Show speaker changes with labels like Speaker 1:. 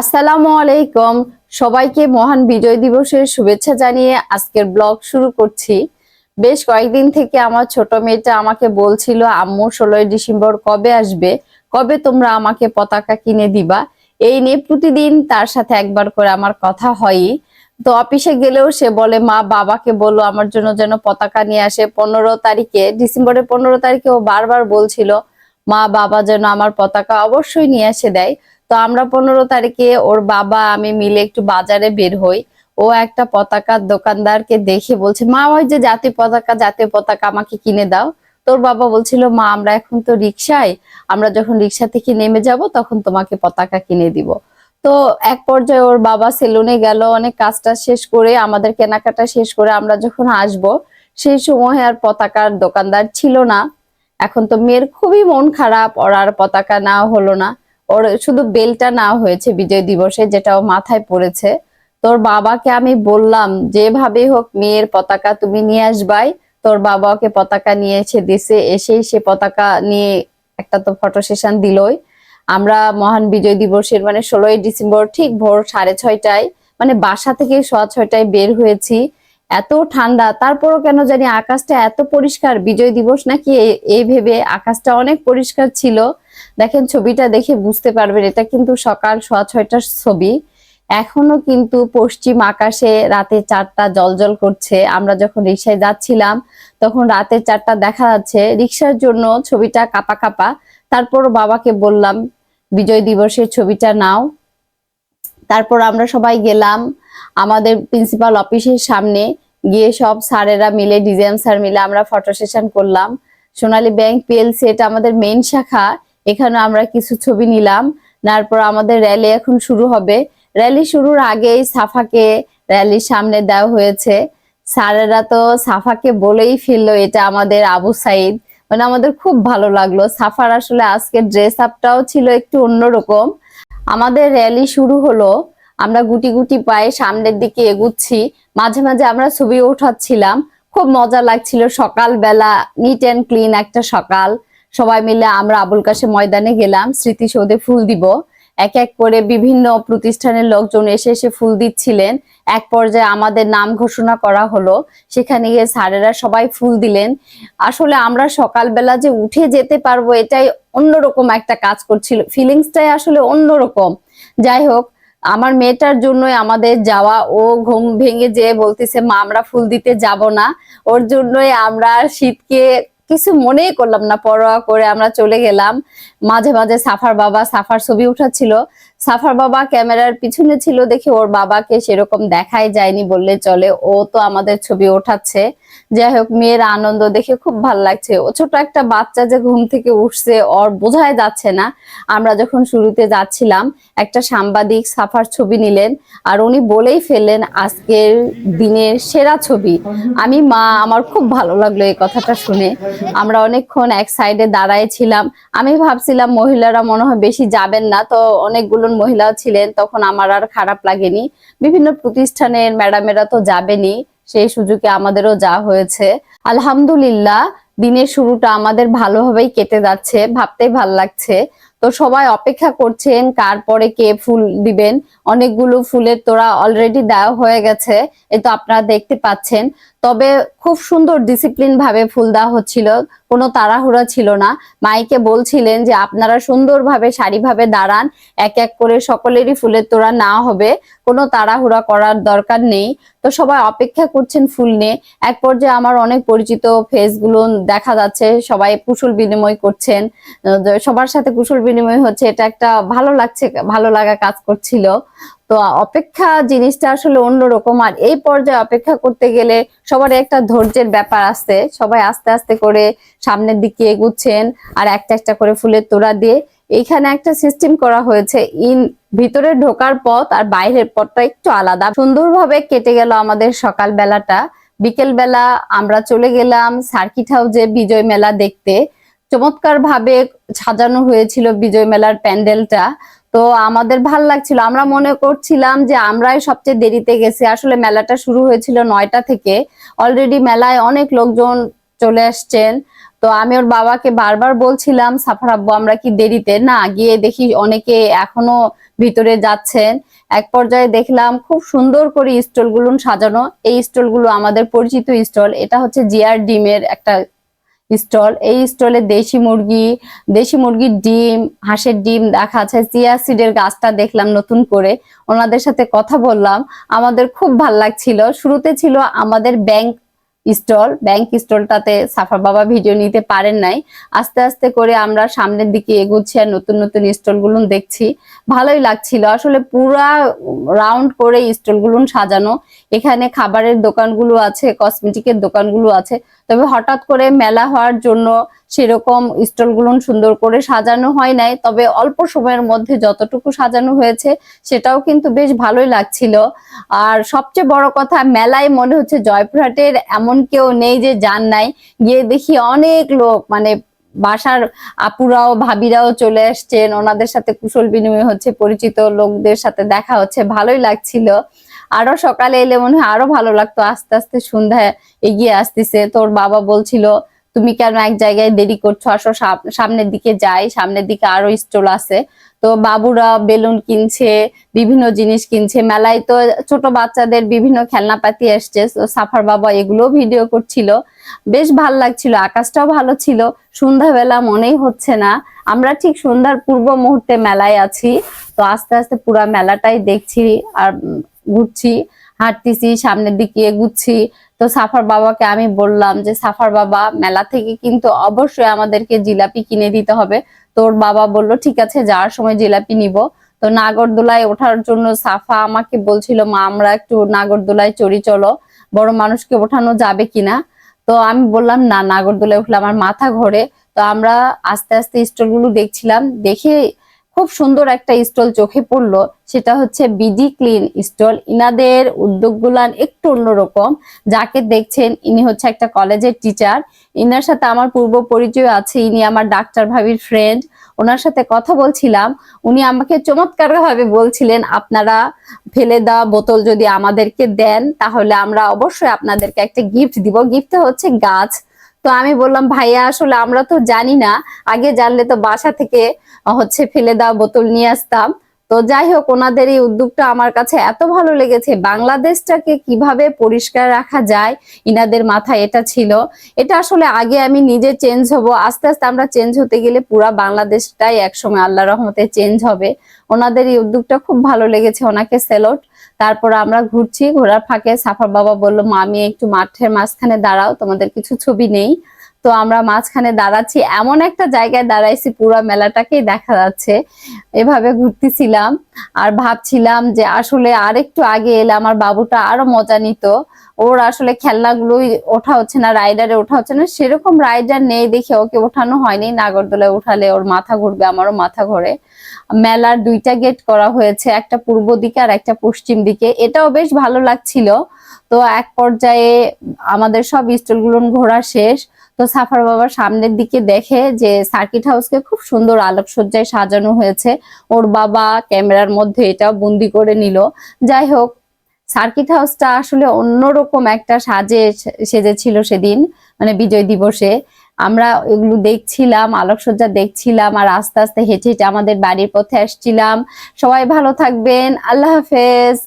Speaker 1: আসসালামু আলাইকুম। সবাইকে মহান বিজয় দিবসের শুভেচ্ছা জানিয়ে আজকের ব্লগ শুরু করছি। বেশ কয়েকদিন থেকে আমার ছোট মেয়েটা আমাকে বলছিল, আম্মু, ষোলোই ডিসেম্বর কবে আসবে? কবে তোমরা আমাকে পতাকা কিনে দিবা? এই নিয়ে প্রতিদিন তার সাথে একবার করে আমার কথা হয়ই তো অফিসে গেলেও সে বলে, মা, বাবাকে বলো, আমার জন্য যেন পতাকা নিয়ে আসে। পনেরো তারিখে, ডিসেম্বরের পনেরো তারিখে ও বারবার বলছিল, মা, বাবা যেন আমার পতাকা অবশ্যই নিয়ে এসে দেয়। তো আমরা পনেরো তারিখে ওর বাবা, আমি মিলে একটু বাজারে বের হই। ও একটা পতাকার দোকানদারকে দেখে বলছে, মা, ওই যে জাতীয় পতাকা জাতীয় পতাকা আমাকে কিনে দাও। তোর বাবা বলছিল, মা, আমরা এখন তো রিক্সায় আমরা যখন রিক্সা থেকে নেমে যাব, তখন তোমাকে পতাকা কিনে দিব। তো এক পর্যায়ে ওর বাবা সেলুনে গেল, অনেক কাজটা শেষ করে, আমাদের কেনাকাটা শেষ করে আমরা যখন আসব, সেই সময় আর পতাকার দোকানদার ছিল না। এখন তো মেয়ের খুবই মন খারাপ, ওর আর পতাকা নেওয়া হলো না। ওর শুধু বেলটা না হয়েছে বিজয় দিবসে, যেটা ও মাথায় পড়েছে। তোর বাবাকে আমি বললাম যেভাবে হোক মেয়ের পতাকা তুমি নিয়ে আসবাই। তোর বাবা ওকে পতাকা নিয়ে এসে দিছে, এসেই সে পতাকা নিয়ে একটা তো ফটো সেশন দিলই। আমরা মহান বিজয় দিবসের মানে ষোলোই ডিসেম্বর ঠিক ভোর সাড়ে ছয়টায় মানে বাসা থেকে সোয়া ছয়টায় বের হয়েছি। এত ঠান্ডা, তারপরও কেন জানি আকাশটা এত পরিষ্কার? বিজয় দিবস নাকি এই ভেবে আকাশটা অনেক পরিষ্কার ছিল। দেখেন, ছবিটা দেখে বুঝতে পারবেন, এটা কিন্তু সকাল সোয়া ছয়টার ছবি। এখনও কিন্তু পশ্চিম আকাশে রাতে চারটা জলজল করছে। আমরা যখন রিক্সায় যাচ্ছিলাম, তখন রাতের চারটা দেখা যাচ্ছে। রিক্সার জন্য ছবিটা কাপা কাপা। তারপর বাবাকে বললাম, বিজয় দিবসের ছবিটা নাও। তারপর আমরা সবাই গেলাম আমাদের প্রিন্সিপাল অফিসের সামনে। গিয়ে সব স্যারেরা মিলে, ডিজাইন স্যার মিলে আমরা ফটো সেশন করলাম। সোনালী ব্যাংক, পিএলসি, এটা আমাদের মেন শাখা। এখানে আমরা কিছু ছবি নিলাম। তারপর আমাদের র্যালি এখন শুরু হবে। র্যালি শুরুর আগেই সাফাকে র্যালির সামনে দেওয়া হয়েছে। স্যারেরা তো সাফাকে বলেই ফেলল, এটা আমাদের আবু সাইদ। মানে আমাদের খুব ভালো লাগল। সাফার আসলে আজকের ড্রেস আপটাও ছিল একটু অন্যরকম। আমাদের র্যালি শুরু হলো। আমরা গুটি গুটি পায়ে সামনের দিকে এগুচ্ছি। মাঝে মাঝে আমরা ছবি ওঠাচ্ছিলাম। খুব মজা লাগছিল সকালবেলা নিট অ্যান্ড ক্লিন একটা সকাল। সবাই মিলে আমরা আবুল কাশেম ময়দানে গেলাম, স্মৃতিসৌধে ফুল দিব। এক এক করে বিভিন্ন প্রতিষ্ঠানের লোকজন এসে এসে ফুল দিচ্ছিলেন। এক পর্যায়ে আমাদের নাম ঘোষণা করা হলো। সেখানে গিয়ে স্যারেরা সবাই ফুল দিলেন। আসলে আমরা সকালবেলা যে উঠে যেতে পারব, এটাই অন্যরকম একটা কাজ করছিল। ফিলিংসটাই আসলে অন্যরকম। যাই হোক, আমার মেয়েটার জন্যই আমাদের যাওয়া, ও ঘুম ভেঙে যেয়ে বলতেছে, মা, আমরা ফুল দিতে যাব না। ওর জন্যই আমরা শীতকে কিছু মনেই করলাম না, পরোয়া করে আমরা চলে গেলাম। মাঝে মাঝে সাফার বাবা সাফার ছবি উঠাচ্ছিল। সাফার বাবা ক্যামেরার পিছনে ছিল দেখে ওর বাবাকে সেরকম দেখাই যায়নি বললে চলে। ও তো আমাদের ছবি ওঠাচ্ছে। যাই হোক, মেয়ের আনন্দ দেখে খুব ভালো লাগছে। ও ছোট একটা বাচ্চা যে ঘুম থেকে উঠছে, ওর বোঝাই যাচ্ছে না। আমরা যখন শুরুতে যাচ্ছিলাম, একটা সাংবাদিক সাফার ছবি নিলেন আর উনি বলেই ফেললেন, আজকের দিনের সেরা ছবি। আমি, মা, আমার খুব ভালো লাগল এই কথাটা শুনে। আমরা অনেকক্ষণ এক সাইডে দাঁড়ায় ছিলাম। আমি ভাবছিলাম, মহিলারা মনে হয় বেশি যাবেন না। তো অনেকগুলো মহিলা ছিলেন তখন আমার আর খারাপ লাগেনি। বিভিন্ন প্রতিষ্ঠানের ম্যাডামেরা তো যাবেনই, সেই সুযোগে আমাদেরও যা হয়েছে। আলহামদুলিল্লাহ, দিনের শুরুটা আমাদের ভালোভাবেই কেটে যাচ্ছে, ভাবতেই ভালো লাগছে। তো সবাই অপেক্ষা করছেন, কার পরে কে ফুল দিবেন। অনেকগুলো ফুলের তোড়া অলরেডি দেওয়া হয়ে গেছে, এ তো আপনারা দেখতে পাচ্ছেন। তবে খুব সুন্দর ডিসিপ্লিন ভাবে ফুল দেওয়া হচ্ছিল। কোনো তাড়াহুড়া ছিল না। মাইকে বলছিলেন যে, আপনারা সুন্দরভাবে, সারিভাবে দাঁড়ান। এক এক করে সকলেরই ফুলের তোড়া না হবে। কোনো তাড়াহুড়া করার দরকার নেই। তো সবাই অপেক্ষা করছেন ফুল নিয়ে। এক পর্যায়ে আমার অনেক পরিচিত ফেসগুলো দেখা যাচ্ছে। সবাই কুশল বিনিময় করছেন। সবার সাথে কুশল বিনিময় হচ্ছে। এটা একটা ভালো লাগছে, ভালো লাগা কাজ করছিল। তো অপেক্ষা জিনিসটা আসলে অন্যরকম। আর এই পর্যায়ে অপেক্ষা করতে গেলে সবার একটা ধৈর্যের ব্যাপার আছে। সবাই আস্তে আস্তে করে সামনের দিকে এগুচ্ছেন আর একটা একটা করে ফুলের তোড়া দিয়ে এইখানে একটা সিস্টেম করা হয়েছে। ইন ভিতরে ঢোকার পথ আর বাইরের পথটা একটু আলাদা। সুন্দরভাবে কেটে গেল আমাদের সকাল বেলাটা বিকেল বেলা আমরা চলে গেলাম সার্কিট হাউসে বিজয় মেলা দেখতে। চমৎকার ভাবে সাজানো হয়েছিল বিজয় মেলার প্যান্ডেলটা। তো আমাদের ভালো লাগছিল। আমরা মনে করছিলাম যে আমরাই সবচেয়ে দেরিতে গেছি। আসলে মেলাটা শুরু হয়েছিল নয়টা থেকে। অলরেডি মেলায় অনেক লোকজন চলে আসছেন। তো আমি ওর বাবাকে বারবার বলছিলাম, সাফার আব্বু, আমরা কি দেরিতে? না, গিয়ে দেখি অনেকে এখনও ভিতরে যাচ্ছেন। এক পর্যায়ে দেখলাম খুব সুন্দর করে স্টলগুলো সাজানো। এই স্টলগুলো আমাদের পরিচিত স্টল। এটা হচ্ছে জিয়ার ডিমের একটা স্টল। এই স্টলে দেশি মুরগি, দেশি মুরগির ডিম, হাঁসের ডিম দেখা আছে চিয়া সিডের গাছটা দেখলাম নতুন করে। ওনাদের সাথে কথা বললাম। আমাদের খুব ভালো লাগছিল। শুরুতে ছিল আমাদের ব্যাংক স্টল ব্যাংক স্টলটাতে সাফার বাবা ভিডিও নিতে পারেন নাই। আস্তে আস্তে করে আমরা সামনের দিকে এগোচ্ছি আর নতুন নতুন স্টলগুলো দেখছি। ভালোই লাগছিল। আসলে পুরা রাউন্ড করে স্টলগুলো সাজানো। এখানে খাবারের দোকানগুলো আছে কসমেটিকের দোকানগুলো আছে। তবে হঠাৎ করে মেলা হওয়ার জন্য সেরকম স্টলগুলো সুন্দর করে সাজানো হয় নাই, তবে অল্প সময়ের মধ্যে যতটুকু সাজানো হয়েছে সেটাও কিন্তু বেশ ভালোই লাগছিল। আর সবচেয়ে বড় কথা, মেলায় মনে হচ্ছে জয়পুরহাটের এমন কেউ নেই যে যান নাই। গিয়ে দেখি অনেক লোক মানে বাসার আপুরাও, ভাবিরাও চলে আসছেন। ওনাদের সাথে কুশল বিনিময় হচ্ছে পরিচিত লোকদের সাথে দেখা হচ্ছে, ভালোই লাগছিল। আরও সকালে এলে মনে হয় আরও ভালো লাগতো। আস্তে আস্তে সন্ধ্যায় এগিয়ে আসতেছে। তোর বাবা বলছিল তুমি কেন এক জায়গায় দেরি করছ? আসো সাম- সামনের দিকে যাই, সামনের দিকে আরও স্টল আছে। তো বাবুরা বেলুন কিনছে, বিভিন্ন জিনিস কিনছে। মেলায় তো ছোট বাচ্চাদের বিভিন্ন খেলনাপাতি আসছে সাফার বাবা এগুলো ভিডিও করছিল। বেশ ভালো লাগছিল, আকাশটাও ভালো ছিল। সন্ধ্যাবেলা মনেই হচ্ছে না। আমরা ঠিক সন্ধ্যার পূর্ব মুহূর্তে মেলায় আছি। তো আস্তে আস্তে পুরা মেলাটাই দেখছি আর ঘুরছি। হাঁটতেছি, সামনের দিকে এগুচ্ছি। তো সাফার বাবাকে আমি বললাম যে, সাফার বাবা, মেলা থেকে কিন্তু অবশ্যই আমাদেরকে জিলাপি কিনে দিতে হবে। তোর বাবা বলল, ঠিক আছে, যাওয়ার সময় জিলাপি নিব। তো নাগরদোলায় ওঠার জন্য সাফা আমাকে বলছিল, মা, আমরা একটু নাগরদোলায় চড়ি, চলো। বড় মানুষকে ওঠানো যাবে কিনা? তো আমি বললাম, না, নাগরদোলায় উঠলে আমার মাথা ঘোরে। তো আমরা আস্তে আস্তে স্টলগুলো দেখছিলাম। দেখে খুব সুন্দর একটা স্টল চোখে পড়ল, সেটা হচ্ছে বিডি ক্লিন স্টল। ইনাদের উদ্যোগগুলান একটু অন্যরকম। যাকে দেখছেন, ইনি হচ্ছে একটা কলেজের টিচার। ইনার সাথে আমার পূর্ব পরিচয় আছে, ইনি আমার ডাক্তার ভাবির ফ্রেন্ড ওনার সাথে কথা বলছিলাম, উনি আমাকে চমৎকার ভাবে বলছিলেন, আপনারা ফেলে দেওয়া বোতল যদি আমাদেরকে দেন, তাহলে আমরা অবশ্যই আপনাদেরকে একটা গিফট দিব। গিফট হচ্ছে গাছ। তো আমি বললাম, ভাইয়া, আসলে আমরা তো জানি না। আগে জানলে তো বাসা থেকে হচ্ছে ফেলে দেওয়া বোতল নিয়ে আসতাম। তো যাই হোক, ওনাদের এই উদ্যোগটা আমার কাছে এত ভালো লেগেছে। বাংলাদেশটাকে কীভাবে পরিষ্কার রাখা যায়, ইনাদের মাথায় এটা ছিল। এটা আসলে আগে আমি নিজে চেঞ্জ হব। আস্তে আস্তে আমরা চেঞ্জ হতে গেলে পুরা বাংলাদেশটাই একসময় আল্লাহ রহমতে চেঞ্জ হবে। ওনাদের এই উদ্যোগটা খুব ভালো লেগেছে ওনাকে সেলট তারপর আমরা ঘুরছি, ঘোরার ফাঁকে সাফার বাবা বলল মামি একটু মাঠের মাঝখানে দাঁড়াও, তোমাদের কিছু ছবি নেই। তো আমরা মাঝখানে দাঁড়াচ্ছি। এমন একটা জায়গায় দাঁড়াইছি, পুরো মেলাটাকেই দেখা যাচ্ছে। এভাবে ঘুরতেছিলাম আর ভাবছিলাম যে আসলে আর একটু আগে এলে আমার বাবুটা আরও মজা নিত। ওর আসলে খেলনাগুলোই ওঠা হচ্ছে না, রাইডারে ওঠা হচ্ছে না। সেরকম রাইডার নেই দেখে ওকে ওঠানো হয়নি। নাগরদোলায় উঠালে ওর মাথা ঘুরবে, আমারও মাথা ঘোরে। মেলার দুইটা গেট করা হয়েছে, একটা পূর্ব দিকে আর একটা পশ্চিম দিকে। এটাও বেশ ভালো লাগছিল। তো এক পর্যায়ে আমাদের সব স্টলগুলো ঘোরা শেষ। তো সাফার বাবা সামনের দিকে দেখে যে সার্কিট হাউসকে খুব সুন্দর আলোকসজ্জায় সাজানো হয়েছে। ওর বাবা ক্যামেরার মধ্যে এটা বন্দি করে নিল। যাই হোক সার্কিট হাউসটা আসলে অন্যরকম একটা সাজে সেজেছিল সেদিন মানে বিজয় দিবসে। আমরা এগুলো দেখছিলাম, আলোকসজ্জা দেখছিলাম আর আস্তে আস্তে হেঁটে হেঁটে আমাদের বাড়ির পথে আসছিলাম। সবাই ভালো থাকবেন, আল্লাহ হাফেজ।